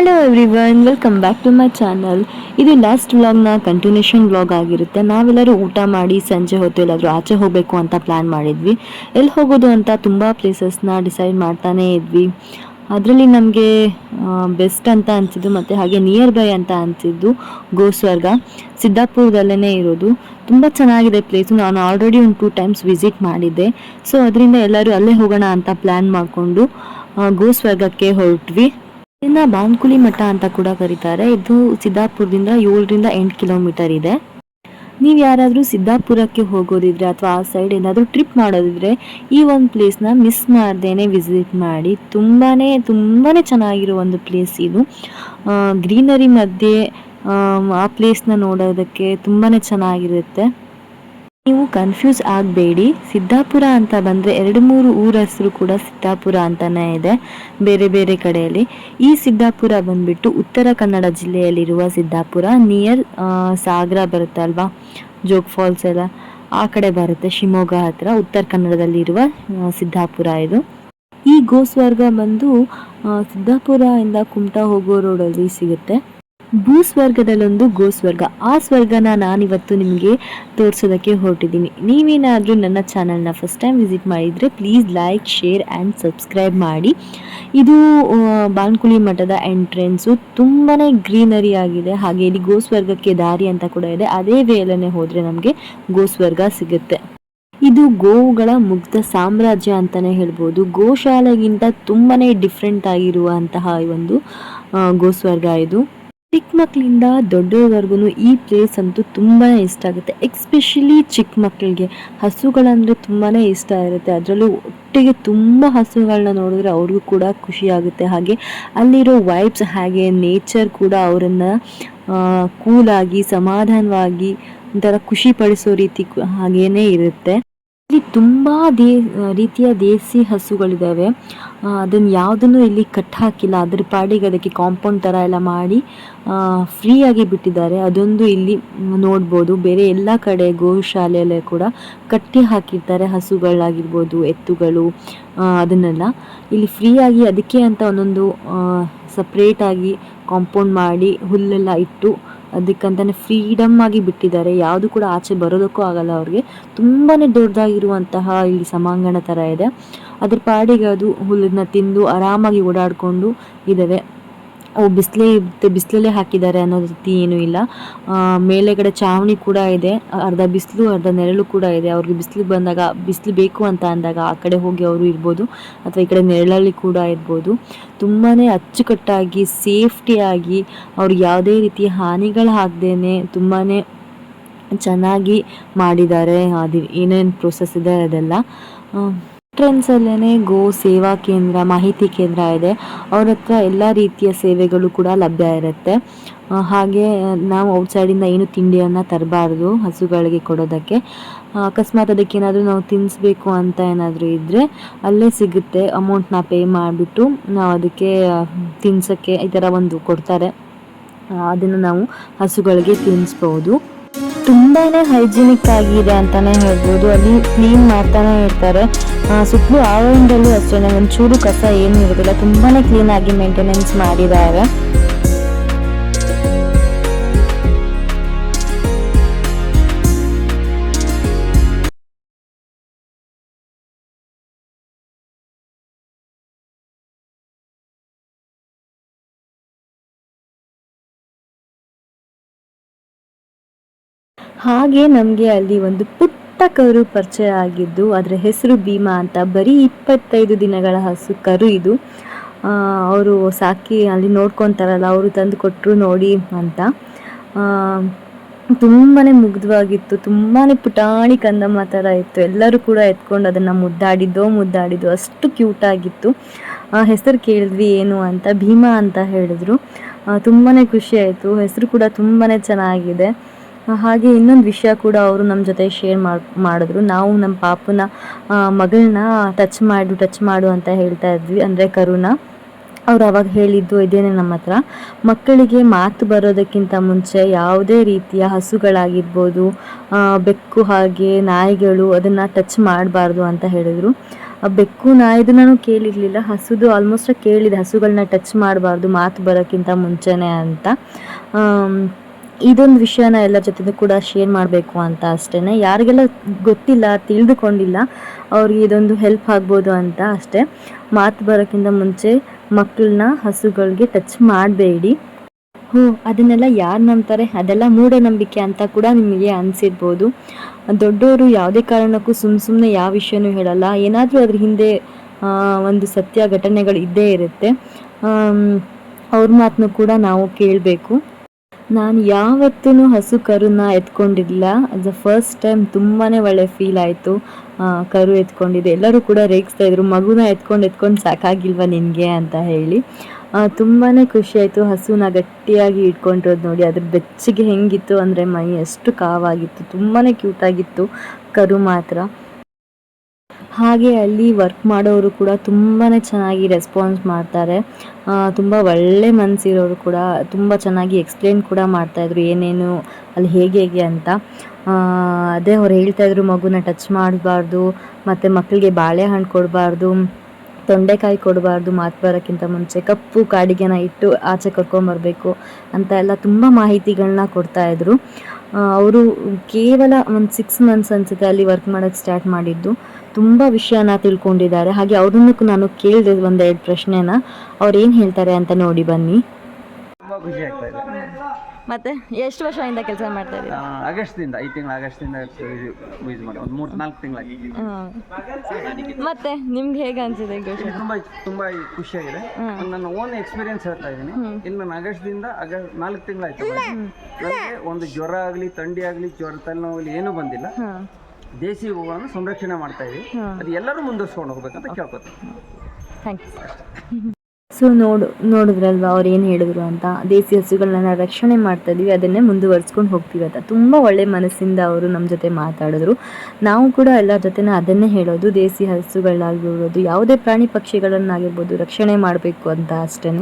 Hello every welcome back to my channel ಇದು last ವ್ಲಾಗ್ನ continuation vlog ಆಗಿರುತ್ತೆ. ನಾವೆಲ್ಲರೂ ಊಟ ಮಾಡಿ ಸಂಜೆ ಹೊತ್ತು ಎಲ್ಲಾದರೂ ಆಚೆ ಹೋಗಬೇಕು ಅಂತ ಪ್ಲ್ಯಾನ್ ಮಾಡಿದ್ವಿ. ಎಲ್ಲಿ ಹೋಗೋದು ಅಂತ ತುಂಬ ಪ್ಲೇಸಸ್ನ ಡಿಸೈಡ್ ಮಾಡ್ತಾನೇ ಇದ್ವಿ. ಅದರಲ್ಲಿ ನಮಗೆ ಬೆಸ್ಟ್ ಅಂತ ಅನಿಸಿದ್ದು ಮತ್ತು ಹಾಗೆ ನಿಯರ್ ಬೈ ಅಂತ ಅನಿಸಿದ್ದು ಗೋಸ್ವರ್ಗ. ಸಿದ್ದಾಪುರದಲ್ಲೇ ಇರೋದು. ತುಂಬ ಚೆನ್ನಾಗಿದೆ ಪ್ಲೇಸು ನಾನು ಆಲ್ರೆಡಿ ಒಂದು ಟೂ ಟೈಮ್ಸ್ ವಿಸಿಟ್ ಮಾಡಿದ್ದೆ. ಸೊ ಅದರಿಂದ ಎಲ್ಲರೂ ಅಲ್ಲೇ ಹೋಗೋಣ ಅಂತ ಪ್ಲ್ಯಾನ್ ಮಾಡಿಕೊಂಡು ಗೋಸ್ವರ್ಗಕ್ಕೆ ಹೊರಟ್ವಿ. ಇದನ್ನ ಬಾನ್ಕುಳಿ ಮಠ ಅಂತ ಕೂಡ ಕರೀತಾರೆ. ಇದು ಸಿದ್ದಾಪುರದಿಂದ ಏಳರಿಂದ ಎಂಟು ಕಿಲೋಮೀಟರ್ ಇದೆ. ನೀವು ಯಾರಾದರೂ ಸಿದ್ದಾಪುರಕ್ಕೆ ಹೋಗೋದಿದ್ರೆ ಅಥವಾ ಆ ಸೈಡ್ ಏನಾದರೂ ಟ್ರಿಪ್ ಮಾಡೋದಿದ್ರೆ ಈ ಒಂದು ಪ್ಲೇಸ್ನ ಮಿಸ್ ಮಾಡ್ದೇನೆ ವಿಸಿಟ್ ಮಾಡಿ. ತುಂಬಾ ತುಂಬಾ ಚೆನ್ನಾಗಿರೋ ಒಂದು ಪ್ಲೇಸ್ ಇದು. ಗ್ರೀನರಿ ಮಧ್ಯೆ, ಆ ಪ್ಲೇಸ್ನ ನೋಡೋದಕ್ಕೆ ತುಂಬಾ ಚೆನ್ನಾಗಿರುತ್ತೆ. ನೀವು ಕನ್ಫ್ಯೂಸ್ ಆಗಬೇಡಿ. ಸಿದ್ದಾಪುರ ಅಂತ ಬಂದರೆ ಎರಡು ಮೂರು ಊರ ಹೆಸರು ಕೂಡ ಸಿದ್ದಾಪುರ ಅಂತಲೇ ಇದೆ, ಬೇರೆ ಬೇರೆ ಕಡೆಯಲ್ಲಿ. ಈ ಸಿದ್ದಾಪುರ ಬಂದ್ಬಿಟ್ಟು ಉತ್ತರ ಕನ್ನಡ ಜಿಲ್ಲೆಯಲ್ಲಿರುವ ಸಿದ್ದಾಪುರ ನಿಯರ್ ಸಾಗರ ಬರುತ್ತೆ ಅಲ್ವಾ? ಜೋಗ್ ಫಾಲ್ಸ್ ಎಲ್ಲ. ಆ ಕಡೆ ಬರುತ್ತೆ ಶಿವಮೊಗ್ಗ ಹತ್ರ, ಉತ್ತರ ಕನ್ನಡದಲ್ಲಿರುವ ಸಿದ್ದಾಪುರ ಇದು. ಈ ಗೋಸ್ವರ್ಗ ಬಂದು ಸಿದ್ದಾಪುರ ಇಂದ ಕುಮಟಾ ಹೋಗೋ ರೋಡಲ್ಲಿ ಸಿಗುತ್ತೆ. ಭೂಸ್ವರ್ಗದಲ್ಲೊಂದು ಗೋಸ್ವರ್ಗ ಆ ಸ್ವರ್ಗನ ನಾನಿವತ್ತು ನಿಮಗೆ ತೋರಿಸೋದಕ್ಕೆ ಹೊರಟಿದ್ದೀನಿ. ನೀವೇನಾದರೂ ನನ್ನ ಚಾನಲ್ನ ಫಸ್ಟ್ ಟೈಮ್ ವಿಸಿಟ್ ಮಾಡಿದರೆ please like share and subscribe ಮಾಡಿ. ಇದು ಬಾನ್ಕುಳಿ ಮಠದ ಎಂಟ್ರೆನ್ಸು ತುಂಬಾ ಗ್ರೀನರಿ ಆಗಿದೆ. ಹಾಗೆ ಇಲ್ಲಿ ಗೋಸ್ವರ್ಗಕ್ಕೆ ದಾರಿ ಅಂತ ಕೂಡ ಇದೆ. ಅದೇ ವೇಲನೆ ಹೋದರೆ ನಮಗೆ ಗೋಸ್ವರ್ಗ ಸಿಗುತ್ತೆ. ಇದು ಗೋವುಗಳ ಮುಗ್ಧ ಸಾಮ್ರಾಜ್ಯ ಅಂತಲೇ ಹೇಳ್ಬೋದು. ಗೋಶಾಲೆಗಿಂತ ತುಂಬಾ ಡಿಫ್ರೆಂಟ್ ಆಗಿರುವಂತಹ ಒಂದು ಗೋಸ್ವರ್ಗ ಇದು. ಚಿಕ್ಕ ಮಕ್ಕಳಿಂದ ದೊಡ್ಡವರೆಗೂ ಈ ಪ್ಲೇಸ್ ಅಂತೂ ತುಂಬಾ ಇಷ್ಟ ಆಗುತ್ತೆ. ಎಕ್ಸ್ಪೆಷಲಿ ಚಿಕ್ಕ ಮಕ್ಕಳಿಗೆ ಹಸುಗಳಂದರೆ ತುಂಬಾ ಇಷ್ಟ ಇರುತ್ತೆ. ಅದರಲ್ಲೂ ಒಟ್ಟಿಗೆ ತುಂಬ ಹಸುಗಳನ್ನ ನೋಡಿದ್ರೆ ಅವ್ರಿಗೂ ಕೂಡ ಖುಷಿ ಆಗುತ್ತೆ. ಹಾಗೆ ಅಲ್ಲಿರೋ ವೈಬ್ಸ್ ಹಾಗೆ ನೇಚರ್ ಕೂಡ ಅವರನ್ನು ಕೂಲಾಗಿ ಸಮಾಧಾನವಾಗಿ ಒಂಥರ ಖುಷಿ ಪಡಿಸೋ ರೀತಿ ಹಾಗೇನೇ ಇರುತ್ತೆ. ಇಲ್ಲಿ ತುಂಬ ದೇ, ರೀತಿಯ ದೇಸಿ ಹಸುಗಳಿದ್ದಾವೆ ಅದನ್ನು ಯಾವುದನ್ನು ಇಲ್ಲಿ ಕಟ್ ಹಾಕಿಲ್ಲ. ಅದ್ರ ಪಾಡಿಗೆ ಅದಕ್ಕೆ ಕಾಂಪೌಂಡ್ ಥರ ಎಲ್ಲ ಮಾಡಿ ಫ್ರೀಯಾಗಿ ಬಿಟ್ಟಿದ್ದಾರೆ. ಅದೊಂದು ಇಲ್ಲಿ ನೋಡ್ಬೋದು. ಬೇರೆ ಎಲ್ಲ ಕಡೆ ಗೋಶಾಲೆಯಲ್ಲೇ ಕೂಡ ಕಟ್ಟಿ ಹಾಕಿರ್ತಾರೆ. ಹಸುಗಳಾಗಿರ್ಬೋದು, ಎತ್ತುಗಳು ಅದನ್ನೆಲ್ಲ. ಇಲ್ಲಿ ಫ್ರೀಯಾಗಿ ಅದಕ್ಕೆ ಅಂತ ಒಂದೊಂದು ಸಪ್ರೇಟಾಗಿ ಕಾಂಪೌಂಡ್ ಮಾಡಿ ಹುಲ್ಲೆಲ್ಲ ಇಟ್ಟು ಅದಕ್ಕಂತಾನೆ ಫ್ರೀಡಮ್ ಆಗಿ ಬಿಟ್ಟಿದ್ದಾರೆ. ಯಾವುದು ಕೂಡ ಆಚೆ ಬರೋದಕ್ಕೂ ಆಗಲ್ಲ ಅವ್ರಿಗೆ. ತುಂಬಾ ದೊಡ್ಡದಾಗಿರುವಂತಹ ಇಲ್ಲಿ ಸಮಾಂಗಣ ಥರ ಇದೆ. ಅದ್ರ ಪಾಡಿಗೆ ಅದು ಹುಲ್ಲನ್ನ ತಿಂದು ಆರಾಮಾಗಿ ಓಡಾಡಿಕೊಂಡು ಇದ್ದಾವೆ. ಅವು ಬಿಸಿಲೇ ಬಿಸಿಲಲ್ಲೇ ಹಾಕಿದ್ದಾರೆ ಅನ್ನೋ ರೀತಿ ಏನೂ ಇಲ್ಲ. ಮೇಲೆಗಡೆ ಚಾವಣಿ ಕೂಡ ಇದೆ. ಅರ್ಧ ಬಿಸಿಲು, ಅರ್ಧ ನೆರಳು ಕೂಡ ಇದೆ. ಅವ್ರಿಗೆ ಬಿಸಿಲು ಬಂದಾಗ, ಬಿಸಿಲು ಬೇಕು ಅಂತ ಅಂದಾಗ ಆ ಕಡೆ ಹೋಗಿ ಅವರು ಇರ್ಬೋದು. ಅಥವಾ ಈ ಕಡೆ ನೆರಳಲ್ಲಿ ಕೂಡ ಇರ್ಬೋದು. ತುಂಬಾ ಅಚ್ಚುಕಟ್ಟಾಗಿ, ಸೇಫ್ಟಿಯಾಗಿ ಅವ್ರಿಗೆ ಯಾವುದೇ ರೀತಿಯ ಹಾನಿಗಳು ಆಗದೇನೆ ತುಂಬಾ ಚೆನ್ನಾಗಿ ಮಾಡಿದ್ದಾರೆ. ಅದು ಏನೇನು ಪ್ರೊಸೆಸ್ ಇದೆ ಅದೆಲ್ಲ. ಎಂಟ್ರೆನ್ಸಲ್ಲೇ ಗೋ ಸೇವಾ ಕೇಂದ್ರ, ಮಾಹಿತಿ ಕೇಂದ್ರ ಇದೆ. ಅವ್ರ ಹತ್ರ ಎಲ್ಲ ರೀತಿಯ ಸೇವೆಗಳು ಕೂಡ ಲಭ್ಯ ಇರುತ್ತೆ. ಹಾಗೆ ನಾವು ಔಟ್ಸೈಡಿಂದ ಏನು ತಿಂಡಿಯನ್ನು ತರಬಾರ್ದು ಹಸುಗಳಿಗೆ ಕೊಡೋದಕ್ಕೆ. ಅಕಸ್ಮಾತ್ ಅದಕ್ಕೆ ಏನಾದರೂ ನಾವು ತಿನ್ನಿಸ್ಬೇಕು ಅಂತ ಏನಾದರೂ ಇದ್ದರೆ ಅಲ್ಲೇ ಸಿಗುತ್ತೆ. ಅಮೌಂಟ್ನ ಪೇ ಮಾಡಿಬಿಟ್ಟು ನಾವು ಅದಕ್ಕೆ ತಿನ್ಸೋಕ್ಕೆ ಈ ಥರ ಒಂದು ಕೊಡ್ತಾರೆ. ಅದನ್ನು ನಾವು ಹಸುಗಳಿಗೆ ತಿನ್ನಿಸ್ಬೋದು ತುಂಬಾ ಹೈಜಿನಿಕ್ ಆಗಿದೆ ಅಂತಾನೆ ಹೇಳ್ಬೋದು. ಅಲ್ಲಿ ಕ್ಲೀನ್ ಮಾಡ್ತಾನೆ ಇರ್ತಾರೆ. ಸುತ್ತಲೂ ಆವರಣದಲ್ಲೂ ಅಷ್ಟೇ ಒಂಚೂರು ಕಸ ಏನು ಇರೋದಿಲ್ಲ. ತುಂಬಾ ಕ್ಲೀನಾಗಿ ಮೇಂಟೆನೆನ್ಸ್ ಮಾಡಿದ್ದಾರೆ. ಹಾಗೆ ನಮಗೆ ಅಲ್ಲಿ ಒಂದು ಪುಟ್ಟ ಕರು ಪರಿಚಯ ಆಗಿದ್ದು ಅದರ ಹೆಸರು ಭೀಮಾ ಅಂತ. ಬರೀ ಇಪ್ಪತ್ತೈದು ದಿನಗಳ ಹಸು ಕರು ಇದು. ಅವರು ಸಾಕಿ ಅಲ್ಲಿ ನೋಡ್ಕೊತಾರಲ್ಲ, ಅವರು ತಂದು ಕೊಟ್ಟರು ನೋಡಿ ಅಂತ. ತುಂಬಾ ಮುಗ್ಧವಾಗಿತ್ತು. ತುಂಬಾ ಪುಟಾಣಿ ಕಂದಮ್ಮ ಥರ ಇತ್ತು. ಎಲ್ಲರೂ ಕೂಡ ಎತ್ಕೊಂಡು ಅದನ್ನು ಮುದ್ದಾಡಿದ್ದೋ ಮುದ್ದಾಡಿದ್ದು ಅಷ್ಟು ಕ್ಯೂಟಾಗಿತ್ತು ಹೆಸರು ಕೇಳಿದ್ವಿ ಏನು ಅಂತ, ಭೀಮಾ ಅಂತ ಹೇಳಿದ್ರು. ತುಂಬಾ ಖುಷಿ ಆಯಿತು. ಹೆಸರು ಕೂಡ ತುಂಬಾ ಚೆನ್ನಾಗಿದೆ. ಹಾಗೆ ಇನ್ನೊಂದು ವಿಷಯ ಕೂಡ ಅವರು ನಮ್ಮ ಜೊತೆ ಶೇರ್ ಮಾಡಿದ್ರು. ನಾವು ನಮ್ಮ ಪಾಪನ ಮಗಳನ್ನ ಟಚ್ ಮಾಡು ಟಚ್ ಮಾಡು ಅಂತ ಹೇಳ್ತಾ ಇದ್ವಿ. ಅಂದರೆ ಕರುಣ ಅವ್ರು ಅವಾಗ ಹೇಳಿದ್ದು ಇದೇನೆ ನಮ್ಮ ಹತ್ರ. ಮಕ್ಕಳಿಗೆ ಮಾತು ಬರೋದಕ್ಕಿಂತ ಮುಂಚೆ ಯಾವುದೇ ರೀತಿಯ ಹಸುಗಳಾಗಿರ್ಬೋದು ಬೆಕ್ಕು ಹಾಗೆ ನಾಯಿಗಳು ಅದನ್ನು ಟಚ್ ಮಾಡಬಾರ್ದು ಅಂತ ಹೇಳಿದ್ರು. ಬೆಕ್ಕು ನಾಯಿದು ನಾನು ಕೇಳಿರಲಿಲ್ಲ. ಹಸುದು ಆಲ್ಮೋಸ್ಟ್ ಕೇಳಿದೆ. ಹಸುಗಳನ್ನ ಟಚ್ ಮಾಡಬಾರ್ದು ಮಾತು ಬರೋಕ್ಕಿಂತ ಮುಂಚೆನೇ ಅಂತ. ಇದೊಂದು ವಿಷಯನ ಎಲ್ಲರ ಜೊತೆ ಕೂಡ ಶೇರ್ ಮಾಡಬೇಕು ಅಂತ ಅಷ್ಟೇ ಯಾರಿಗೆಲ್ಲ ಗೊತ್ತಿಲ್ಲ, ತಿಳಿದುಕೊಂಡಿಲ್ಲ, ಅವ್ರಿಗೆ ಇದೊಂದು ಹೆಲ್ಪ್ ಆಗ್ಬೋದು ಅಂತ ಅಷ್ಟೇ. ಮಾತು ಬರೋಕ್ಕಿಂತ ಮುಂಚೆ ಮಕ್ಕಳನ್ನ ಹಸುಗಳಿಗೆ ಟಚ್ ಮಾಡಬೇಡಿ. ಹ್ಞೂ, ಅದನ್ನೆಲ್ಲ ಯಾರು ನಂಬ್ತಾರೆ? ಅದೆಲ್ಲ ಮೂಢನಂಬಿಕೆ ಅಂತ ಕೂಡ ನಿಮಗೆ ಅನಿಸಿರ್ಬೋದು. ದೊಡ್ಡವರು ಯಾವುದೇ ಕಾರಣಕ್ಕೂ ಸುಮ್ಮ ಸುಮ್ಮನೆ ಯಾವ ವಿಷಯನೂ ಹೇಳಲ್ಲ. ಏನಾದರೂ ಅದ್ರ ಹಿಂದೆ ಒಂದು ಸತ್ಯ ಘಟನೆಗಳು ಇದ್ದೇ ಇರುತ್ತೆ. ಅವ್ರ ಮಾತನ್ನು ಕೂಡ ನಾವು ಕೇಳಬೇಕು. ನಾನು ಯಾವತ್ತೂ ಹಸು ಕರುನ ಎತ್ಕೊಂಡಿರಲಿಲ್ಲ ದ ಫಸ್ಟ್ ಟೈಮ್ ತುಂಬಾ ಒಳ್ಳೆ ಫೀಲ್ ಆಯಿತು. ಕರು ಎತ್ಕೊಂಡಿದ್ದೆ ಎಲ್ಲರೂ ಕೂಡ ರೇಗಿಸ್ತಾ ಇದ್ರು. ಮಗುನ ಎತ್ಕೊಂಡು ಎತ್ಕೊಂಡು ಸಾಕಾಗಿಲ್ವಾ ನಿನಗೆ ಅಂತ ಹೇಳಿ. ತುಂಬಾ ಖುಷಿ ಆಯಿತು. ಹಸುನ ಗಟ್ಟಿಯಾಗಿ ಇಟ್ಕೊಂಡಿರೋದು ನೋಡಿ. ಅದ್ರ ಬೆಚ್ಚಗೆ ಹೆಂಗಿತ್ತು ಅಂದರೆ ಮೈ ಎಷ್ಟು ಕಾವಾಗಿತ್ತು. ತುಂಬಾ ಕ್ಯೂಟಾಗಿತ್ತು ಕರು ಮಾತ್ರ. ಹಾಗೆ ಅಲ್ಲಿ ವರ್ಕ್ ಮಾಡೋರು ಕೂಡ ತುಂಬಾ ಚೆನ್ನಾಗಿ ರೆಸ್ಪಾನ್ಸ್ ಮಾಡ್ತಾರೆ. ತುಂಬ ಒಳ್ಳೆ ಮನಸ್ಸಿರೋರು ಕೂಡ, ತುಂಬ ಚೆನ್ನಾಗಿ ಎಕ್ಸ್ಪ್ಲೇನ್ ಕೂಡ ಮಾಡ್ತಾಯಿದ್ರು ಏನೇನು, ಅಲ್ಲಿ ಹೇಗೆ ಹೇಗೆ ಅಂತ. ಅದೇ ಅವ್ರು ಹೇಳ್ತಾಯಿದ್ರು ಮಗುನ ಟಚ್ ಮಾಡಬಾರ್ದು, ಮತ್ತು ಮಕ್ಕಳಿಗೆ ಬಾಳೆಹಣ್ಣು ಕೊಡಬಾರ್ದು, ತೊಂಡೆಕಾಯಿ ಕೊಡಬಾರ್ದು, ಮಾತು ಬರೋಕ್ಕಿಂತ ಮುಂಚೆ ಕಪ್ಪು ಕಾಡಿಗೆನ ಇಟ್ಟು ಆಚೆ ಕರ್ಕೊಂಬರ್ಬೇಕು ಅಂತ ಎಲ್ಲ ತುಂಬ ಮಾಹಿತಿಗಳನ್ನ ಕೊಡ್ತಾಯಿದ್ರು ಅವರು ಕೇವಲ ಒಂದು ಸಿಕ್ಸ್ ಮಂತ್ಸ್ ಅನ್ಸುತ್ತೆ ಅಲ್ಲಿ ವರ್ಕ್ ಮಾಡೋಕ್ಕೆ ಸ್ಟಾರ್ಟ್ ಮಾಡಿದ್ದು. ತುಂಬ ವಿಷಯನ ತಿಳ್ಕೊಂಡಿದ್ದಾರೆ. ಹಾಗೆ ಅವ್ರನ್ನೂ ನಾನು ಕೇಳಿದೆ ಒಂದೆರಡು ಪ್ರಶ್ನೆನ. ಅವ್ರು ಏನು ಹೇಳ್ತಾರೆ ಅಂತ ನೋಡಿ ಬನ್ನಿ. ತುಂಬ ಖುಷಿ ಆಗ್ತಾ ಇದೆ. ಮತ್ತೆ ಎಷ್ಟು ವರ್ಷದಿಂದ ಕೆಲಸ ಮಾಡ್ತಾ ಇದ್ದೀರಾ? ಆಗಸ್ಟ್ದಿಂದ ಈ ತಿಂಗಳು ಆಗಸ್ಟ್ದಿಂದ ಯೂಸ್ ಮಾಡಿ ಒಂದು ಮೂರು ನಾಲ್ಕು ತಿಂಗಳಾಗಿ ಮತ್ತೆ ನಿಮ್ಗೆ ಹೇಗೆ ಅನ್ಸಿದೆ ಗೋಶಾಲೆ ತುಂಬ ತುಂಬ ಖುಷಿಯಾಗಿದೆ. ನನ್ನ ಓನ್ ಎಕ್ಸ್ಪೀರಿಯನ್ಸ್ ಹೇಳ್ತಾ ಇದ್ದೀನಿ. ಇನ್ನು ನಾನು ಆಗಸ್ಟ್ದಿಂದ ಆಗ ನಾಲ್ಕು ತಿಂಗಳಾಯ್ತು ನನಗೆ ಒಂದು ಜ್ವರ ಆಗಲಿ ಥಂಡಿ ಆಗಲಿ ಜ್ವರ ತಲೆನೋವು ಏನೂ ಬಂದಿಲ್ಲ. ದೇಸಿ ಹೂಗಳನ್ನು ಸಂರಕ್ಷಣೆ ಮಾಡ್ತಾ ಇದೀವಿ ಅದು ಎಲ್ಲರೂ ಮುಂದುವರ್ಸ್ಕೊಂಡು ಹೋಗ್ಬೇಕಂತ ಕೇಳ್ಕೊತೀನಿ. ಥ್ಯಾಂಕ್ ಯು ಸೊ ನೋಡು, ನೋಡಿದ್ರಲ್ವಾ ಅವ್ರು ಏನು ಹೇಳಿದ್ರು ಅಂತ? ದೇಸಿ ಹಸುಗಳನ್ನ ರಕ್ಷಣೆ ಮಾಡ್ತಾ ಇದೀವಿ, ಅದನ್ನೇ ಮುಂದುವರ್ಸ್ಕೊಂಡು ಹೋಗ್ತೀವಿ ಅಂತ. ತುಂಬ ಒಳ್ಳೆ ಮನಸ್ಸಿಂದ ಅವರು ನಮ್ಮ ಜೊತೆ ಮಾತಾಡಿದ್ರು. ನಾವು ಕೂಡ ಎಲ್ಲರ ಜೊತೆನ ಅದನ್ನೇ ಹೇಳೋದು, ದೇಸಿ ಹಸುಗಳಾಗಿರ್ಬೋದು ಯಾವುದೇ ಪ್ರಾಣಿ ಪಕ್ಷಿಗಳನ್ನಾಗಿರ್ಬೋದು ರಕ್ಷಣೆ ಮಾಡಬೇಕು ಅಂತ ಅಷ್ಟೇ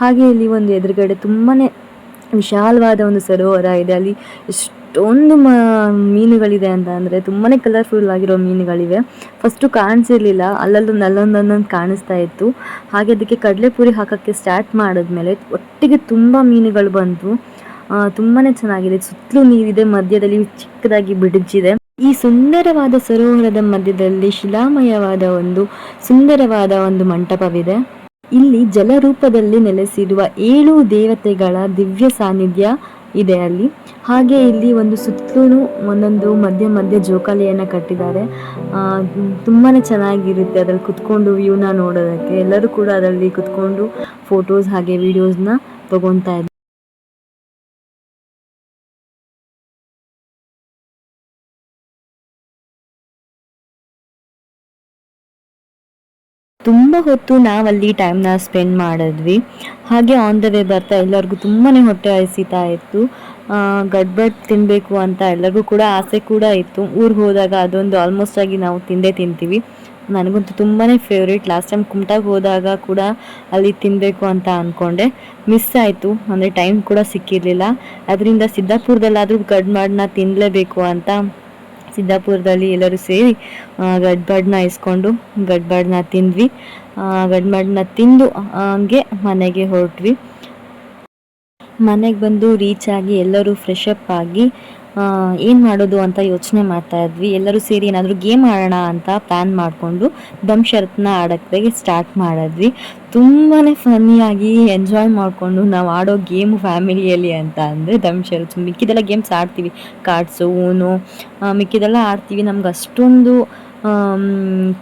ಹಾಗೆ ಇಲ್ಲಿ ಒಂದು ಎದುರುಗಡೆ ತುಂಬಾ ವಿಶಾಲವಾದ ಒಂದು ಸರೋವರ ಇದೆ. ಅಲ್ಲಿ ಎಷ್ಟೊಂದು ಮ, ಮೀನುಗಳಿದೆ ಅಂತ ಅಂದರೆ ತುಂಬಾ ಕಲರ್ಫುಲ್ ಆಗಿರೋ ಮೀನುಗಳಿವೆ. ಫಸ್ಟು ಕಾಣಿಸಿರ್ಲಿಲ್ಲ, ಅಲ್ಲಲ್ಲೊಂದು ಅಲ್ಲೊಂದೊಂದೊಂದು ಕಾಣಿಸ್ತಾ ಇತ್ತು. ಹಾಗೆ ಅದಕ್ಕೆ ಕಡಲೆಪುರಿ ಹಾಕೋಕ್ಕೆ ಸ್ಟಾರ್ಟ್ ಮಾಡಿದ್ಮೇಲೆ ಒಟ್ಟಿಗೆ ತುಂಬ ಮೀನುಗಳು ಬಂತು ತುಂಬಾ ಚೆನ್ನಾಗಿದೆ. ಸುತ್ತಲೂ ನೀರಿದೆ, ಮಧ್ಯದಲ್ಲಿ ಚಿಕ್ಕದಾಗಿ ಬಿಡಿಜಿದೆ ಈ ಸುಂದರವಾದ ಸರೋವರದ ಮಧ್ಯದಲ್ಲಿ ಶಿಲಾಮಯವಾದ ಒಂದು ಸುಂದರವಾದ ಒಂದು ಮಂಟಪವಿದೆ. ಇಲ್ಲಿ ಜಲರೂಪದಲ್ಲಿ ನೆಲೆಸಿರುವ ಏಳು ದೇವತೆಗಳ ದಿವ್ಯ ಸಾನ್ನಿಧ್ಯ ಇದೆ ಅಲ್ಲಿ. ಹಾಗೆ ಇಲ್ಲಿ ಒಂದು ಸುತ್ತಲೂ ಒಂದೊಂದು ಮಧ್ಯ ಮಧ್ಯ ಜೋಕಾಲಿಯನ್ನು ಕಟ್ಟಿದ್ದಾರೆ. ತುಂಬಾ ಚೆನ್ನಾಗಿರುತ್ತೆ ಅದ್ರಲ್ಲಿ ಕುತ್ಕೊಂಡು ವ್ಯೂನ ನೋಡೋದಕ್ಕೆ. ಎಲ್ಲರೂ ಕೂಡ ಅದರಲ್ಲಿ ಕುತ್ಕೊಂಡು ಫೋಟೋಸ್ ಹಾಗೆ ವಿಡಿಯೋಸ್ನ ತಗೊತಾ ಇದ್ದಾರೆ. ತುಂಬ ಹೊತ್ತು ನಾವಲ್ಲಿ ಟೈಮ್ನ ಸ್ಪೆಂಡ್ ಮಾಡಿದ್ವಿ. ಹಾಗೆ ಆನ್ ದ ವೇ ಬರ್ತಾ ಎಲ್ಲರಿಗೂ ತುಂಬಾ ಹೊಟ್ಟೆ ಹಸಿತಾ ಇತ್ತು. ಗಡ್ಬಡ್ ತಿನ್ನಬೇಕು ಅಂತ ಎಲ್ಲರಿಗೂ ಕೂಡ ಆಸೆ ಕೂಡ ಇತ್ತು. ಊರಿಗೆ ಹೋದಾಗ ಅದೊಂದು ಆಲ್ಮೋಸ್ಟ್ ಆಗಿ ನಾವು ತಿಂದೇ ತಿಂತೀವಿ. ನನಗಂತೂ ತುಂಬಾ ಫೇವ್ರೇಟ್ ಲಾಸ್ಟ್ ಟೈಮ್ ಕುಮಟಾಗೆ ಹೋದಾಗ ಕೂಡ ಅಲ್ಲಿ ತಿನ್ನಬೇಕು ಅಂತ ಅಂದ್ಕೊಂಡೆ ಮಿಸ್ ಆಯಿತು. ಅಂದರೆ ಟೈಮ್ ಕೂಡ ಸಿಕ್ಕಿರಲಿಲ್ಲ. ಅದರಿಂದ ಸಿದ್ದಾಪುರದಲ್ಲಾದರೂ ಗಡ್ಮಾಡನ್ನ ತಿನ್ನಲೇಬೇಕು ಅಂತ ಸಿದ್ದಾಪುರದಲ್ಲಿ ಎಲ್ಲರೂ ಸೇರಿ ಗಡ್ಬಡ್ನ ಇಸ್ಕೊಂಡು, ಗಡ್ಬಡ್ನ ತಿಂದ್ವಿ. ಗಡ್ಬಡ್ನ ತಿಂದು, ಹಂಗೆ ಮನೆಗೆ ಹೊರಟ್ವಿ. ಮನೆಗೆ ಬಂದು ರೀಚ್ ಆಗಿ ಎಲ್ಲರೂ ಫ್ರೆಶ್ ಅಪ್ ಆಗಿ ಏನು ಮಾಡೋದು ಅಂತ ಯೋಚನೆ ಮಾಡ್ತಾ ಇದ್ವಿ. ಎಲ್ಲರೂ ಸೇರಿ ಏನಾದರೂ ಗೇಮ್ ಆಡೋಣ ಅಂತ ಪ್ಲ್ಯಾನ್ ಮಾಡಿಕೊಂಡು ದಮ್ ಶರತ್ನ ಆಡೋಕ್ಕೆ ಸ್ಟಾರ್ಟ್ ಮಾಡಿದ್ವಿ. ತುಂಬಾ ಫನ್ನಿಯಾಗಿ ಎಂಜಾಯ್ ಮಾಡಿಕೊಂಡು ನಾವು ಆಡೋ ಗೇಮು ಫ್ಯಾಮಿಲಿಯಲ್ಲಿ ಅಂತ ಅಂದರೆ ದಮ್ ಶರತ್. ಮಿಕ್ಕಿದೆಲ್ಲ ಗೇಮ್ಸ್ ಆಡ್ತೀವಿ. ಕಾರ್ಡ್ಸು ಊನು ಮಿಕ್ಕಿದೆಲ್ಲ ಆಡ್ತೀವಿ. ನಮ್ಗೆ ಅಷ್ಟೊಂದು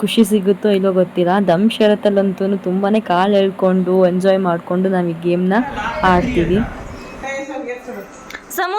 ಖುಷಿ ಸಿಗುತ್ತೋ ಇಲ್ಲೋ ಗೊತ್ತಿಲ್ಲ. ದಮ್ ಶರತ್ತಲ್ಲಂತೂ ತುಂಬಾ ಕಾಲು ಎಳ್ಕೊಂಡು ಎಂಜಾಯ್ ಮಾಡಿಕೊಂಡು ನಾವು ಈ ಗೇಮ್ನ ಆಡ್ತೀವಿ. ಸಮೂ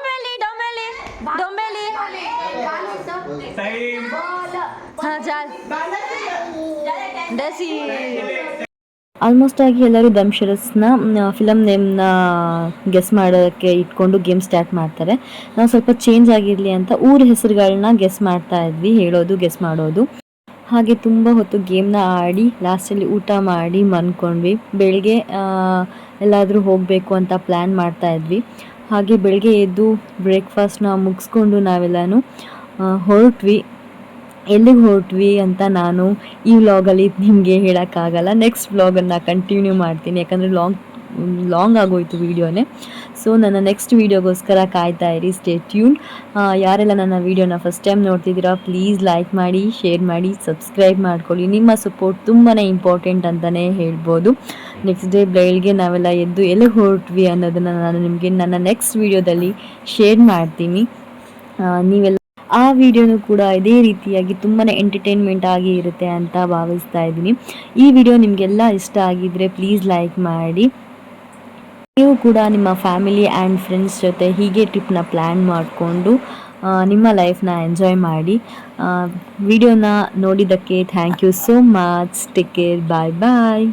ಆಲ್ಮೋಸ್ಟ್ ಆಗಿ ಎಲ್ಲರೂ ದಂಶರಸ್ನ ಫಿಲಮ್ ನೇಮ್ನ ಗೆಸ್ ಮಾಡೋಕ್ಕೆ ಇಟ್ಕೊಂಡು ಗೇಮ್ ಸ್ಟಾರ್ಟ್ ಮಾಡ್ತಾರೆ. ನಾವು ಸ್ವಲ್ಪ ಚೇಂಜ್ ಆಗಿರಲಿ ಅಂತ ಊರ ಹೆಸರುಗಳನ್ನ ಗೆಸ್ ಮಾಡ್ತಾ ಇದ್ವಿ ಹೇಳೋದು ಗೆಸ್ ಮಾಡೋದು. ಹಾಗೆ ತುಂಬ ಹೊತ್ತು ಗೇಮ್ನ ಆಡಿ ಲಾಸ್ಟಲ್ಲಿ ಊಟ ಮಾಡಿ ಮನ್ಕೊಂಡ್ವಿ. ಬೆಳಗ್ಗೆ ಎಲ್ಲಾದರೂ ಹೋಗಬೇಕು ಅಂತ ಪ್ಲ್ಯಾನ್ ಮಾಡ್ತಾ ಇದ್ವಿ. ಹಾಗೆ ಬೆಳಗ್ಗೆ ಎದ್ದು ಬ್ರೇಕ್ಫಾಸ್ಟ್ನ ಮುಗಿಸ್ಕೊಂಡು ನಾವೆಲ್ಲಾನು ಹೊರಟ್ವಿ. ಎಲ್ಲಿಗೆ ಹೊರಟ್ವಿ ಅಂತ ನಾನು ಈ ವ್ಲಾಗಲ್ಲಿ ನಿಮಗೆ ಹೇಳೋಕ್ಕಾಗಲ್ಲ. ನೆಕ್ಸ್ಟ್ ವ್ಲಾಗನ್ನು ಕಂಟಿನ್ಯೂ ಮಾಡ್ತೀನಿ. ಯಾಕಂದರೆ ಲಾಂಗ್ ಲಾಂಗ್ ಆಗೋಯ್ತು ವೀಡಿಯೋನೇ. ಸೊ ನನ್ನ ನೆಕ್ಸ್ಟ್ ವೀಡಿಯೋಗೋಸ್ಕರ ಕಾಯ್ತಾ ಇರಿ ಸ್ಟೇ ಟ್ಯೂನ್ ಯಾರೆಲ್ಲ ನನ್ನ ವೀಡಿಯೋನ ಫಸ್ಟ್ ಟೈಮ್ ನೋಡ್ತಿದ್ದೀರಾ ಪ್ಲೀಸ್ ಲೈಕ್ ಮಾಡಿ ಶೇರ್ ಮಾಡಿ ಸಬ್ಸ್ಕ್ರೈಬ್ ಮಾಡ್ಕೊಳ್ಳಿ. ನಿಮ್ಮ ಸಪೋರ್ಟ್ ತುಂಬಾ ಇಂಪಾರ್ಟೆಂಟ್ ಅಂತಲೇ ಹೇಳ್ಬೋದು. ನೆಕ್ಸ್ಟ್ ಡೇ ಬೆಳಗ್ಗೆ ನಾವೆಲ್ಲ ಎದ್ದು ಎಲ್ಲಿ ಹೊರಟ್ವಿ ಅನ್ನೋದನ್ನು ನಾನು ನಿಮಗೆ ನನ್ನ ನೆಕ್ಸ್ಟ್ ವೀಡಿಯೋದಲ್ಲಿ ಶೇರ್ ಮಾಡ್ತೀನಿ. ನೀವೆಲ್ಲ ಆ ವಿಡಿಯೋನು ಕೂಡ ಇದೇ ರೀತಿಯಾಗಿ ತುಂಬಾ ಎಂಟರ್ಟೈನ್ಮೆಂಟ್ ಆಗಿ ಇರುತ್ತೆ ಅಂತ ಭಾವಿಸ್ತಾ ಇದ್ದೀನಿ. ಈ ವಿಡಿಯೋ ನಿಮಗೆಲ್ಲ ಇಷ್ಟ ಆಗಿದ್ರೆ ಪ್ಲೀಸ್ ಲೈಕ್ ಮಾಡಿ. ನೀವು ಕೂಡ ನಿಮ್ಮ ಫ್ಯಾಮಿಲಿ ಆ್ಯಂಡ್ ಫ್ರೆಂಡ್ಸ್ ಜೊತೆ ಹೀಗೆ ಟ್ರಿಪ್ನ ಪ್ಲ್ಯಾನ್ ಮಾಡಿಕೊಂಡು ನಿಮ್ಮ ಲೈಫ್ನ ಎಂಜಾಯ್ ಮಾಡಿ. ವಿಡಿಯೋನ ನೋಡಿದ್ದಕ್ಕೆ thank you so much take care bye bye